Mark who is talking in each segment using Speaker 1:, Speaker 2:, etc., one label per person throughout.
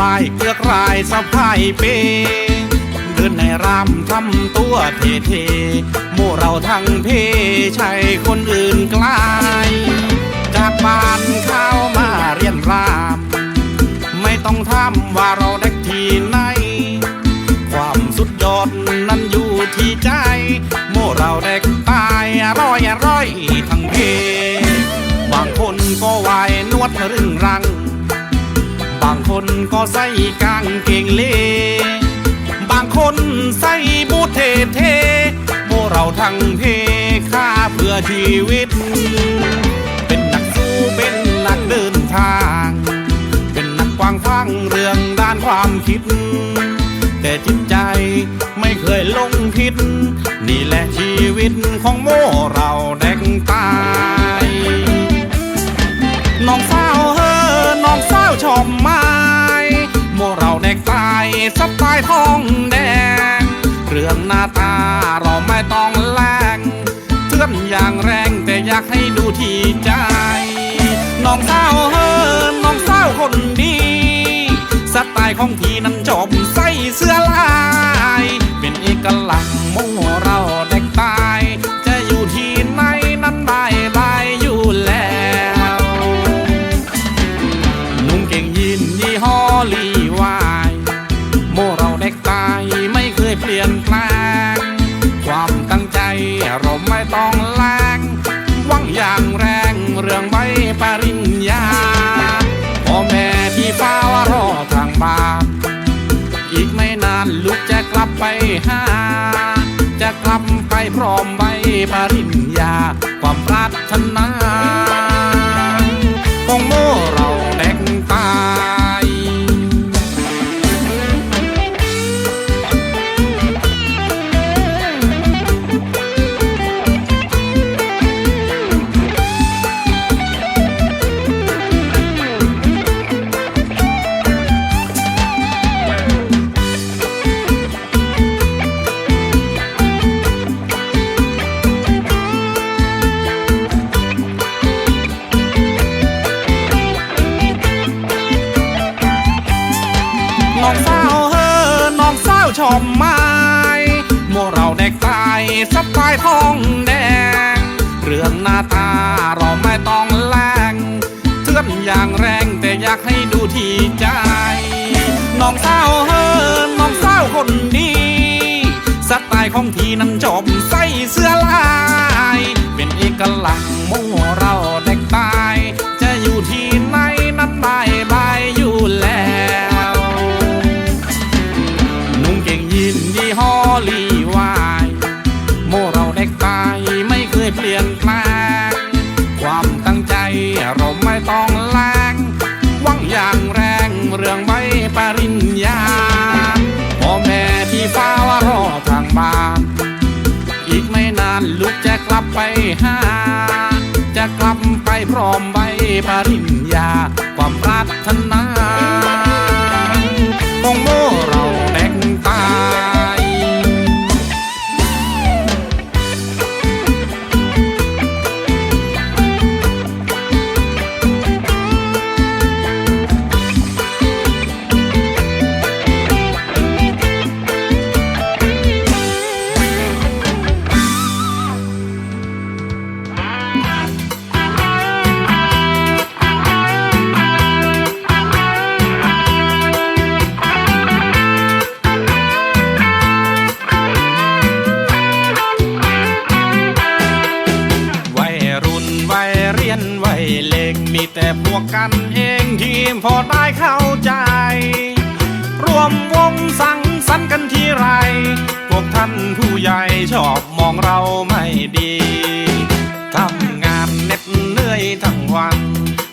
Speaker 1: ลายเกลือกลายสะพายเปเดินในรำทำตัวเท่ๆโมเราทั้งเพใช่คนอื่นกลาย จากบ้านเข้ามาเรียนราม ไม่ต้องถามว่าเราเด็กที่ไหน ความสุดยอดนั้นอยู่ที่ใจโมเราเด็กตายอร่อยอร่อยทั้งเพบางคนก็วายนวดรึงรังางคนก็ใส่กางเกงเล บางคนใส่บูทเท่ๆโมเราทั้งเพค่าเพื่อชีวิต เป็นนักสู้เป็นนักเดินทาง เป็นนักกว้างฟังเรื่องด้านความคิด แต่จิตใจไม่เคยลงผิดนี่แหละชีวิตของโมเรา สไตล์ทองแดง เรื่องหน้าตาเราไม่ต้องแลงเทื่อนอย่างแรงแต่อยากให้ดูที่ใจ น้องสาวเฮอน้องสาวคนดีสไตล์ของพี่นั้นจบใส่เสื้อลาย เป็นเอกลักษณ์โมเรา พร้อมใบปริญญา ความปรารถนาของโมเรายสับตายทองแดง เรื่องหน้าตาเราไม่ต้องแลงเทื่อนอย่างแรงแต่อยากให้ดูที่ใจ น้องสาวเฮอน้องสาวคนดี สไตล์ของทีนั้นจบใส่เสื้อลาย เป็นเอกลักษณ์โมเรา ต้องแลงวังอย่างแรงเรื่องใบปริญญาพ่อแม่ที่เฝ้ารอทางบ้าน อีกไม่นานลูกจะกลับไปหา จะกลับไปพร้อมใบปริญญา ความปรารถนาของโมเราานผู้ใหญ่ชอบมองเราไม่ดี ทำงานเหน็ดเหนื่อยทั้งวัน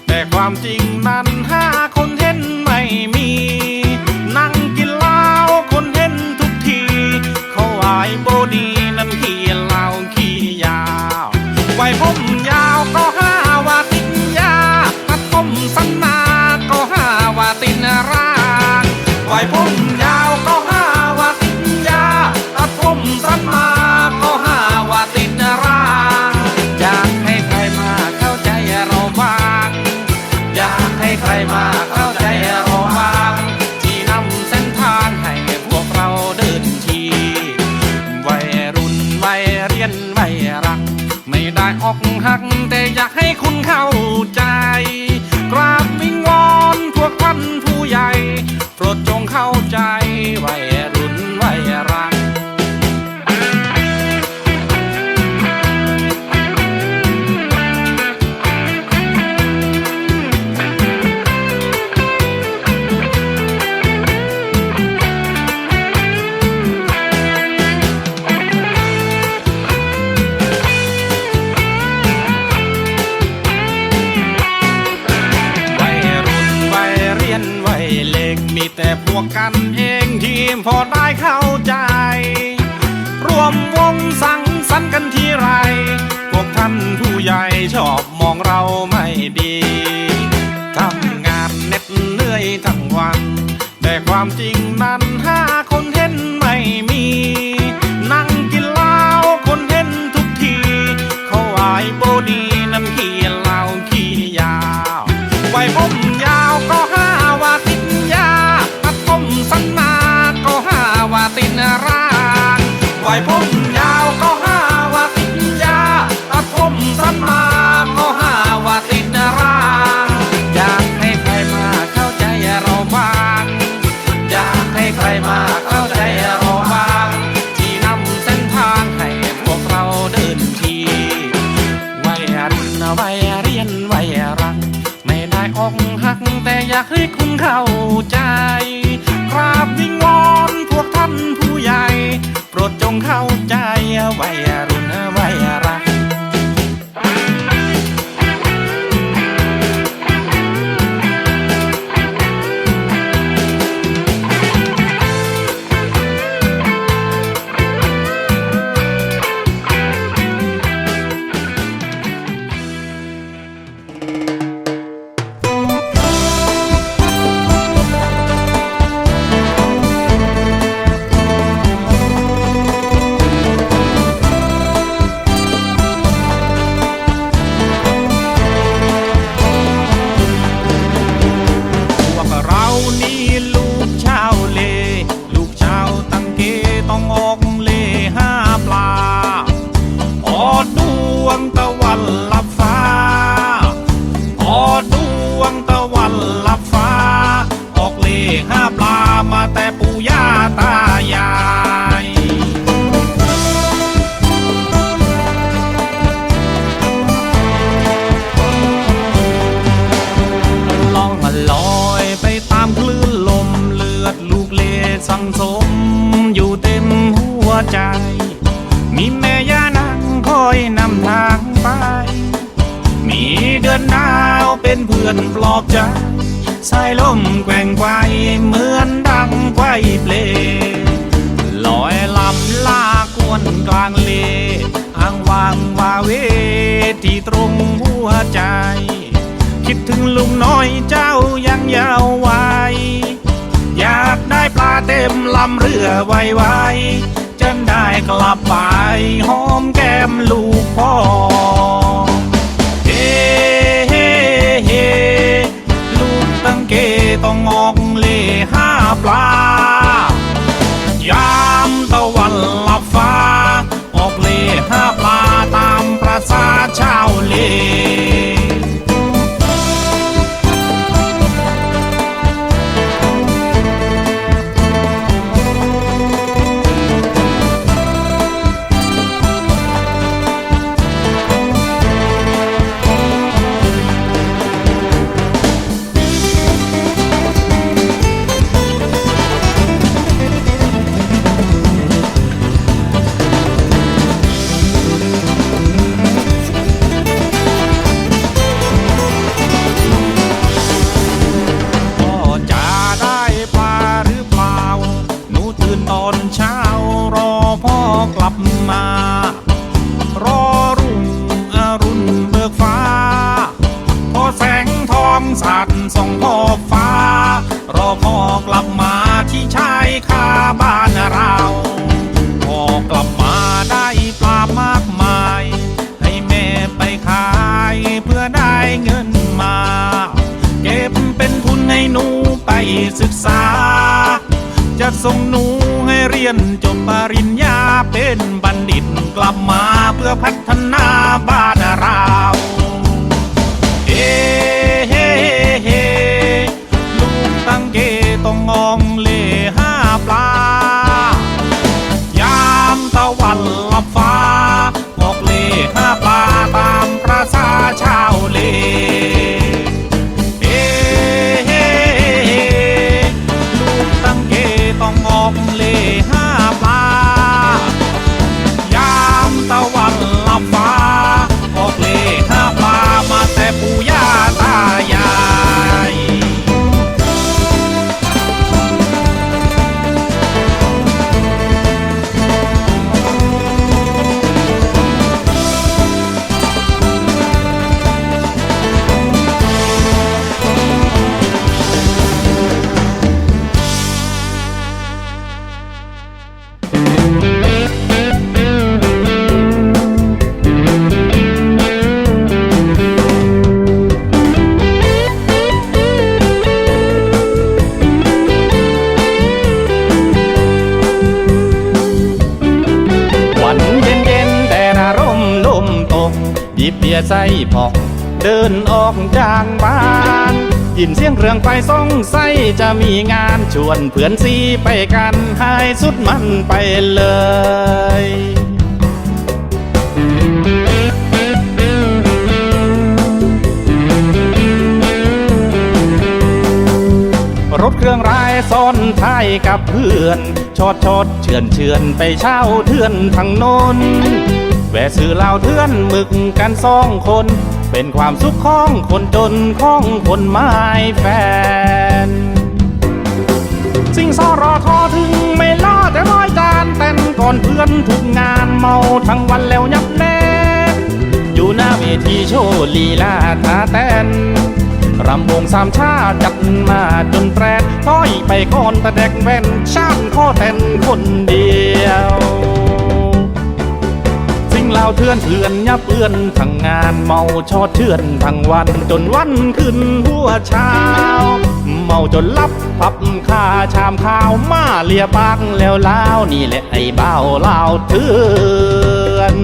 Speaker 1: แต่ความจริงนั้นห้าคนเห็นไม่มี นั่งกินเหล้าคนเห็นทุกที เขาอายโบดีนั้นขี้เหล้าขี้ยาวไว้ผมยาวก็ห้าว่าติดยาตัดผมสั้นนาก็ห้าว่าติดรางไว้ผม มาเข้าใจโราบ้างที่นำเส้นทางให้พวกเราเดินทีวัยรุ่นวัยเรียนวัยรัก ไม่ได้ออกหัก วกกันเองทีมพอได้เข้าใจ รวมวงสังสรรค์กันทีไร พวกท่านผู้ใหญ่ชอบมองเราไม่ดีทำงานเหน็ดเหนื่อยทั้งวัน แต่ความจริงนั้น ว้ผมยาวก็ห้าว่าติดยาตัดผมสั้นมาก็ห้าว่าติดรางอยากให้ใครมาเข้าใจเราบ้างอยากให้ใครมาเข้าใจเราบ้างที่นำเส้นทางให้พวกเราเดินทีวัยรุ่นวัยเรียนวัยรักไม่ได้อกหักแต่อยากให้คุณเข้าใจ กราบวิงวอนพวกท่าน ใจ คิดถึงลุงน้อยเจ้ายังยาววัยอยากได้ปลาเต็มลำเรือไวๆจะได้กลับไปหอมแก้มลูกพ่อเฮ้เฮ้เฮ้ลูกตั้งเกต้องออกเล่ห้าปลายามตะวันลับฟ้า ออกเล่ห้าปลาตามประสาชาวเล รอรุ่งอรุณเบิกฟ้า พอแสงทองสาดส่องขอบฟ้า รอพอกลับมาที่ชายคาบ้านเราพอกลับมาได้ปลามากมาย ให้แม่ไปขายเพื่อได้เงินมา เก็บเป็นทุนให้หนูไปศึกษา จะส่งหนูให้เรียนจบปริญ เป็นบัณฑิตกลับมาเพื่อพัฒนาบ้านเราียใส่พอก เดินออกจากบ้านยินเสียงเครื่องไฟส่องใสจะมีงานชวนเพื่อนซีไปกันให้สุดมันไปเลยรถเครื่องรายซ้อนท้ายกับเพื่อน ชอดชอดเฉือนเฉือนไปเช่าเทือนทางโน้น แวะซื้อเหล้าเทื่อนมึกกันสองคน เป็นความสุขของคนจนของคนไม้แฟน สิ่งสอรอทอถึงไม่ล่อแต่ร้อยจานเต้นก่อนเพื่อนทุกงานเมาทั้งวันแล้วยับแน่นอยู่หน้าเวทีโชว์ลีลาท่าเต้นรำวงสามชาจัดมาจนแปรต้อยไปก่อนแต่เด็กแว่นชาติข้อเต้นคนเดียว ล่าเทือนเพื่อนยับเพื่อนทั้งงานเมาชอดเทื่อนทั้งวันจนวันขึ้นหัวเช้า เมาจนลับพับคาชามข้าวมาเลียปากแล้วลาวนี่แหละไอ้เบ้าเหล่าเถื่อน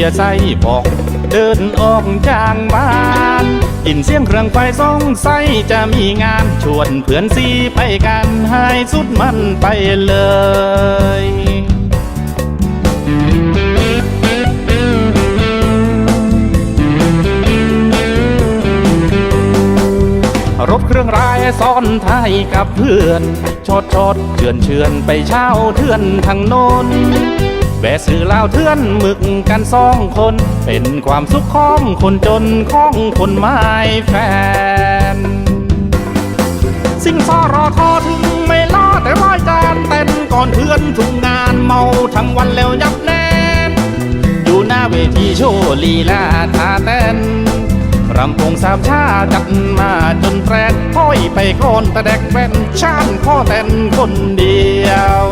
Speaker 1: ยิบเบียใส่ปอกเดินออกจากบ้านยินเสียงเครื่องไฟส่องใสจะมีงานชวนเพื่อนซีไปกันให้สุดมันไปเลยรถเครื่องรายซ้อนท้ายกับเพื่อน ชดชดเฉือนเฉือนไปเช่าเทือนทางโน้น แบะซื้อเหล้าเทือนหมึกกันสองคน เป็นความสุขของคนจนของคนไม้แฟน สิ่งสอรอทอถึงไม่ล่อแต่ร้อยจานเต้นก่อนเพื่อนทุกงานเมาทั้งวันแล้วยับแน่นอยู่หน้าเวทีโชว์ลีลาท่าเต้นรำวงสามชาจัดมาจนแปรถ้อยไปก่อนแต่เด็กแว่นชานข้อเต้นคนเดียว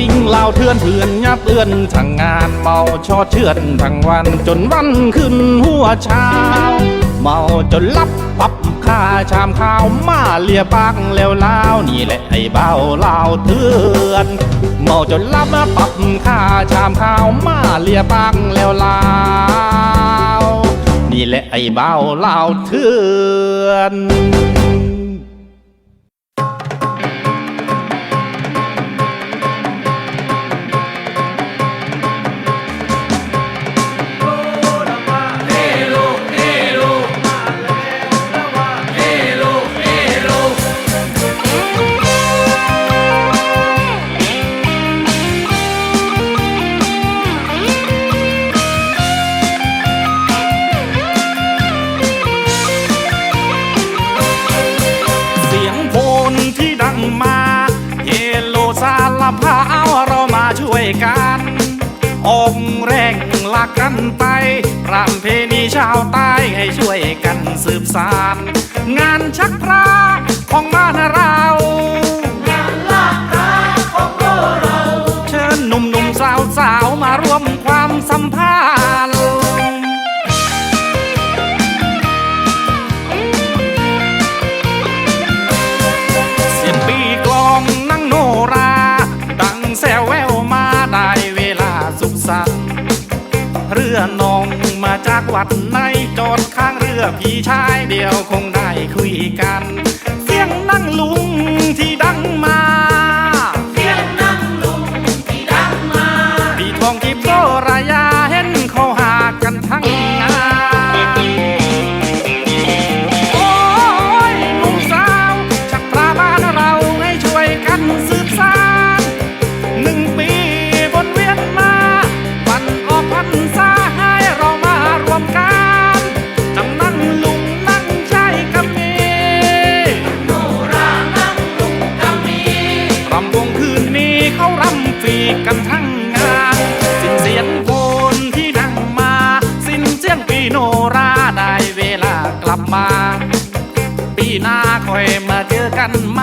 Speaker 1: สิ่งเหล่าเทือนเถื่อนยับเอื้อนทั้งงานเมาชอดเชื่อนทั้งวันจนวันขึ้นหัวเช้า เมาจนลับปับค่าชามข้าวมาเลียปากแล้วลาวนี่แหละไอ้เบาเหล่าเถื่อนเมาจนลับปับค่าชามข้าวมาเลียปากแล้วลาวนี่แหละไอ้เบาเหล่าเถื่อน กันองแรงหลักกันไปประเพณีชาวใต้ให้ช่วยกันสืบสาน งานชักพระของบ้านเรา วัดไนจอดข้างเรือพี่ชายเดียวคงได้คุยกัน กัน